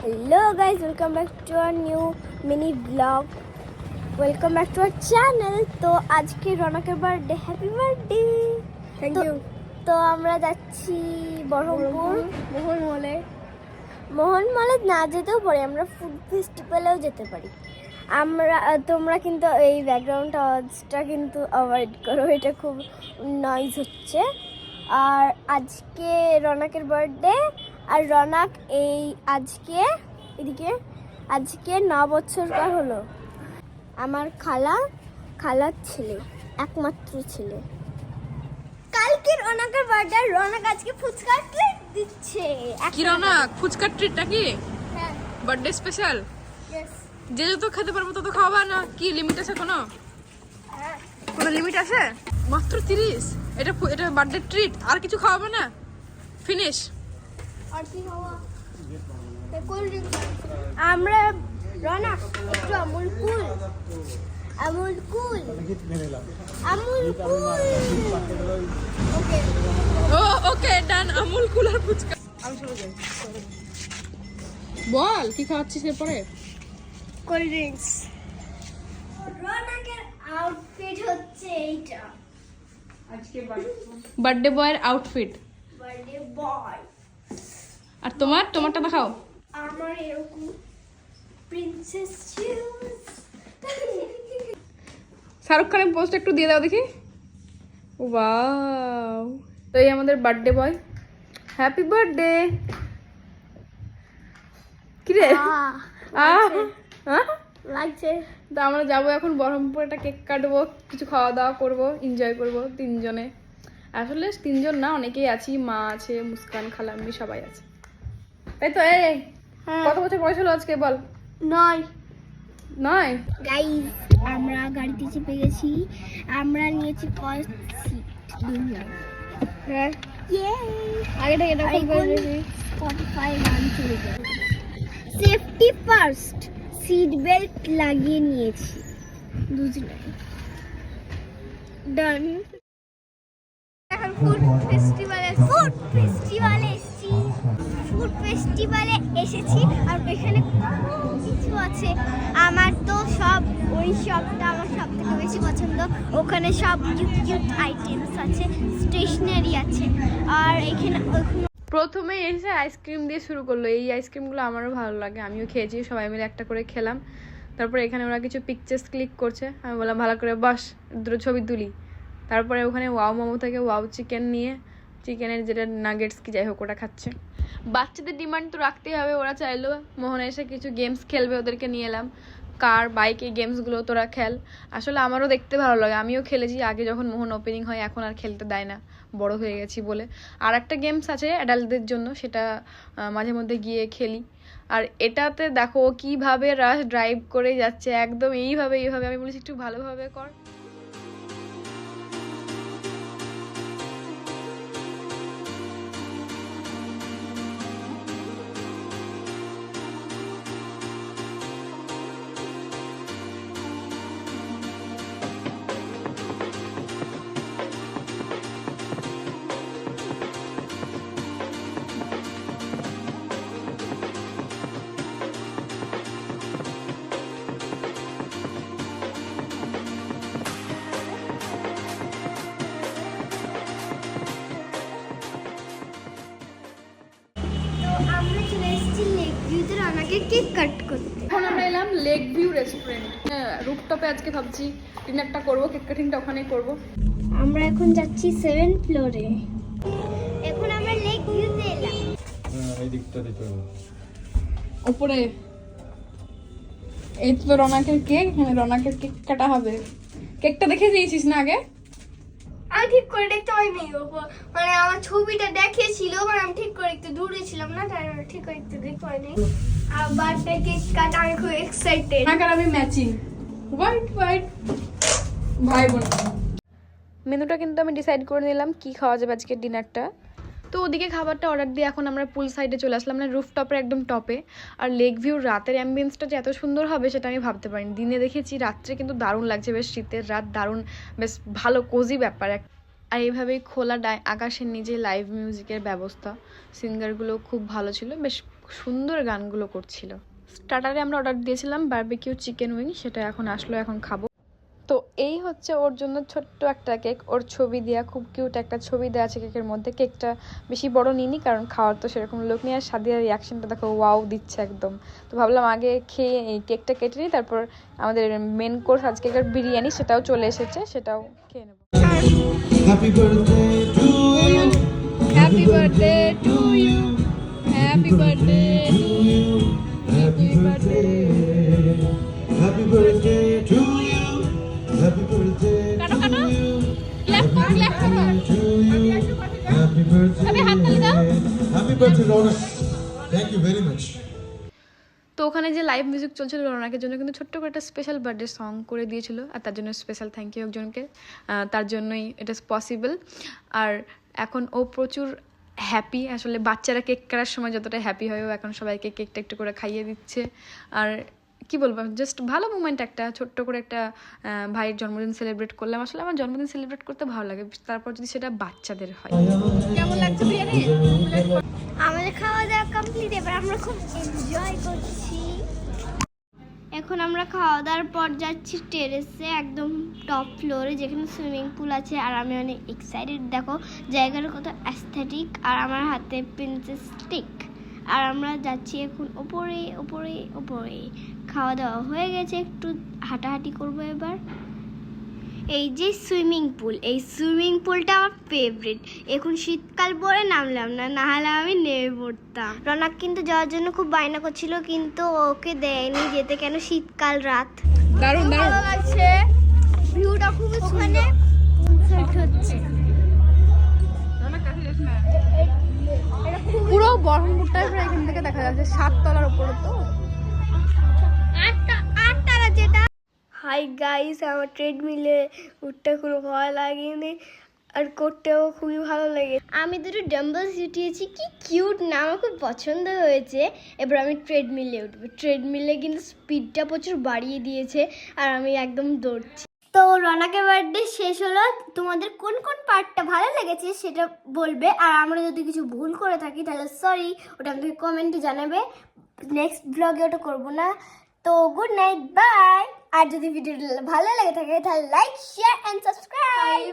Hello guys, welcome back to our new mini vlog. Welcome back to our channel. তো আজকে রনকের birthday happy birthday thank you তো আমরা যাচ্ছি বহরমপুর। মোহন মলে মোহন মলে না যেতেও পারি আমরা ফুড ফেস্টিভ্যালেও যেতে পারি। আমরা তোমরা কিন্তু এই ব্যাকগ্রাউন্ড আওয়াজটা কিন্তু অ্যাভয়েড করো এটা খুব নয়েজ হচ্ছে। আর আজকে রনকের বার্থডে আর রনাক এই আজকে এদিকে আজকে ন বছরকার হলো। আমার খালা খালার ছেলে একমাত্র ছেলে। কালকে রনকের বার্থডে রনক আজকে ফুচকা ট্রিট দিচ্ছে। কি রনক? ফুচকার ট্রিটটা কি হ্যাঁ। বার্থডে স্পেশাল যে যত খেতে পারব তত খাওয়াবা না। কি লিমিট আছে কোনো? হ্যাঁ। কোনো লিমিট আছে? মাত্র তিরিশ? এটা এটা বার্থডে ট্রিট আর কিছু খাওয়াবে না? ফিনিশ আর কি খাওয়া কোল্ড ড্রিঙ্ক আমরা রনক একটু Amul cool. Amul cool. Amul cool. Okay oh okay done Amul cooler fuchka. আমি বল কি খাওয়াচ্ছিস এরপরে? কোল্ড ড্রিঙ্কস রনকের আউটফিট হচ্ছে এইটা। বার্থডে বয়ের আউটফিট বার্থডে বয় আর তোমার? তোমারটা দেখাও। আমার এরকম প্রিন্সেস শাহরুখ খানের পোস্ট একটু দিয়ে দাও দেখি। ওয়াও তো এই আমাদের বার্থডে বয় হ্যাপি বার্থডে কি রে লাগছে। তো আমরা যাব এখন বহরমপুর একটা কেক কাটবো কিছু খাওয়া দাওয়া করব এনজয় করব তিনজনে। আসলে তিনজন না অনেকেই আছি মা আছে মুস্কান খালাম্মি সবাই আছে। তাই তো এই হ্যাঁ। কত বছর বয়স হলো আজকে বল? নয়। নয়? আমরা গাড়িতে চেপে গেছি। আমরা নিয়েছি ফার্স্ট সিট হ্যাঁ। আগে থেকে এটা ফোন স্পটিফাই গান চলে যাবে সেফটি ফার্স্ট সিট বেল্ট লাগিয়ে নিয়েছি। দুজনে ডান এখন ফুড ফেস্টিভ্যালে ফুড ফেস্টিভ্যালে ফেস্টিভ্যালে এসেছি আর এখানে কিছু আছে। আমার তো সব ওই শপটা আমার সব থেকে বেশি পছন্দ। ওখানে সব কিউট কিউট আইটেমস আছে স্টেশনারি আছে। আর এখানে প্রথমে এসে আইসক্রিম দিয়ে শুরু করল। এই আইসক্রিমগুলো আমারও ভালো লাগে। আমিও খেয়েছি, সবাই মিলে একটা করে খেলাম। তারপরে এখানে ওরা কিছু পিকচার্স ক্লিক করছে। আমি বললাম, ভালো করে বাস, দুটো ছবি তুলি। তারপরে ওখানে ওয়াও মোমো থেকে ওয়াও চিকেন নিয়ে চিকেনের যেটা নাগেটস কি যাই হোক ওটা খাচ্ছে। বাচ্চাদের ডিমান্ড তো রাখতেই হবে, ওরা চাইলো মোহন এসে কিছু গেমস খেলবে ওদেরকে নিয়ে এলাম। কার বাইক এই গেমসগুলো তোরা খেল। আসলে আমারও দেখতে ভালো লাগে, আমিও খেলেছি আগে যখন মোহন ওপেনিং হয়, এখন আর খেলতে দেয় না, বড় হয়ে গেছি বলে। আর একটা গেমস আছে অ্যাডাল্টদের জন্য, সেটা মাঝে মধ্যে গিয়ে খেলি। আর এটাতে দেখো কীভাবে রাশ ড্রাইভ করে যাচ্ছে, একদম এইভাবে এইভাবে, আমি বলেছি একটু ভালোভাবে কর। কাট করতে। এখন আমরা এলাম লেক ভিউ রেস্টুরেন্ট হ্যাঁ রুফটপে আজকে ভাবছি ডিনারটা করব কেক কাটিংটা ওখানেই করব। আমরা এখন যাচ্ছি সেভেন ফ্লোরে এখন আমরা লেক ভিউতে এলাম। হ্যাঁ, এই দিকটা দিতে হবে। উপরে এই তো রনাকের কেক এখানে রনাকের কেক কাটা হবে। কেকটা দেখে দিয়েছিস না আগে? আমি ঠিক করে দেখতে পাইনি। মানে আমার ছবিটা দেখিয়েছিল মানে আমি ঠিক করে একটু দূরে ছিলাম না তাই আমি ঠিক করে একটু দেখতে পাইনি। বার্থডে কেক কাট আমি খুব এক্সাইটেড আর আমি ম্যাচিং হোয়াইট হোয়াইট ভাই বোন। মেনুটা কিন্তু আমি ডিসাইড করে নিলাম কি খাওয়া যাবে আজকে ডিনারটা। তো ওদিকে খাবারটা অর্ডার দিয়ে এখন আমরা পুল সাইডে চলে আসলাম মানে রুফ টপের একদম টপে আর লেক ভিউর রাতের অ্যাম্বিয়েন্সটা যে এত সুন্দর হবে সেটা আমি ভাবতে পারিনি। দিনে দেখেছি রাত্রে কিন্তু দারুণ লাগছে বেশ শীতের রাত দারুণ বেশ ভালো কোজি ব্যাপার এক আর এইভাবেই খোলা ডাই আকাশের নিচে লাইভ মিউজিকের ব্যবস্থা। সিঙ্গারগুলো খুব ভালো ছিল বেশ সুন্দর গানগুলো করছিল। স্টার্টারে আমরা অর্ডার দিয়েছিলাম বারবিকিউ চিকেন উইং সেটা এখন আসলো এখন খাব। তো এই হচ্ছে ওর জন্য ছোট্ট একটা কেক। ওর ছবি দেওয়া খুব কিউট একটা ছবি দেওয়া আছে কেকের মধ্যে। কেকটা বেশি বড় নিইনি কারণ খাওয়ার তো সেরকম লোক নেই। আর সাদিয়ার রিয়াকশনটা দেখো ওয়াও দিচ্ছে একদম। তো ভাবলাম আগে খেয়ে এই কেকটা কেটে নিই তারপর আমাদের মেন কোর্স আজকেকার বিরিয়ানি সেটাও চলে এসেছে সেটাও খেয়ে নেব. Happy birthday to you happy birthday To you. Happy birthday. Happy birthday to you. Happy birthday to you. To you. Happy birthday. Happy birthday, Rona. Thank you very much. তো ওখানে যে live music চলছিল রোনাকের জন্য কিন্তু ছোট্ট করে একটা special birthday song করে দিয়েছিল আর তার জন্য স্পেশাল থ্যাংক ইউ একজনকে তার জন্যই এটা পসিবল আর এখন ও প্রচুর হ্যাপি আসলে বাচ্চারা কেক কাটার সময় যতটা হ্যাপি হয় ও এখন সবাইকে কেকটা একটু করে খাইয়ে দিচ্ছে। আর কি বলব জাস্ট ভালো মুমেন্ট একটা ছোট্ট করে একটা ভাইয়ের জন্মদিন সেলিব্রেট করলাম। আসলে আমার জন্মদিন সেলিব্রেট করতে ভালো লাগে তারপর যদি সেটা বাচ্চাদের হয়। আমাদের খাওয়া দাওয়া কমপ্লিট এবার আমরা খুব এনজয় করছি। এখন আমরা খাওয়া দাওয়ার পর যাচ্ছি টেরেসে একদম টপ ফ্লোরে যেখানে সুইমিং পুল আছে। আর আমি অনেক এক্সাইটেড দেখো জায়গাটা কত অ্যাস্থেটিক আর আমার হাতে প্রিন্সেস স্টিক আর আমরা যাচ্ছি এখন ওপরে ওপরে ওপরে। খাওয়া দাওয়া হয়ে গেছে, একটু হাঁটাহাঁটি করব এবার। এই যে সুইমিং পুল এই সুইমিং পুলটা আমার ফেভারিট এখন শীতকাল পরে নামলাম না না হলে আমি নেমে পড়তাম। রনক কিন্তু যাওয়ার জন্য খুব বায়না করছিল কিন্তু ওকে দেয়নি যেতে। কেন শীতকাল রাত? দারুণ দারুণ। আছে ভিউটা খুব ওখানে হচ্ছে। পুরো বহরমপুরটাই প্রায় এখান থেকে দেখা যাচ্ছে সাত তলার উপরে তো। আটটা আটটা যেটা হাই গাইস আমার ট্রেডমিলে উঠতে কোনো ভয় লাগেনি আর করতেও খুবই ভালো লাগে আমি দুটো ডাম্বলস উঠিয়েছি, কি কিউট না, আমার খুব পছন্দ হয়েছে। এবার আমি ট্রেডমিলে উঠবো। ট্রেডমিলে কিন্তু স্পিডটা প্রচুর বাড়িয়ে দিয়েছে আর আমি একদম দৌড়ছি। তো রনাকে বার্থডে শেষ হলো, তোমাদের কোন কোন পার্টটা ভালো লেগেছে সেটা বলবে? আর আমরা যদি কিছু ভুল করে থাকি, তাহলে সরি ওটা আমাকে কমেন্টে জানাবে। নেক্সট ব্লগে ওটা করব না। তো গুড নাইট বাই আর যদি ভিডিওটা ভালো লেগে থাকে, তাহলে লাইক শেয়ার অ্যান্ড সাবস্ক্রাইব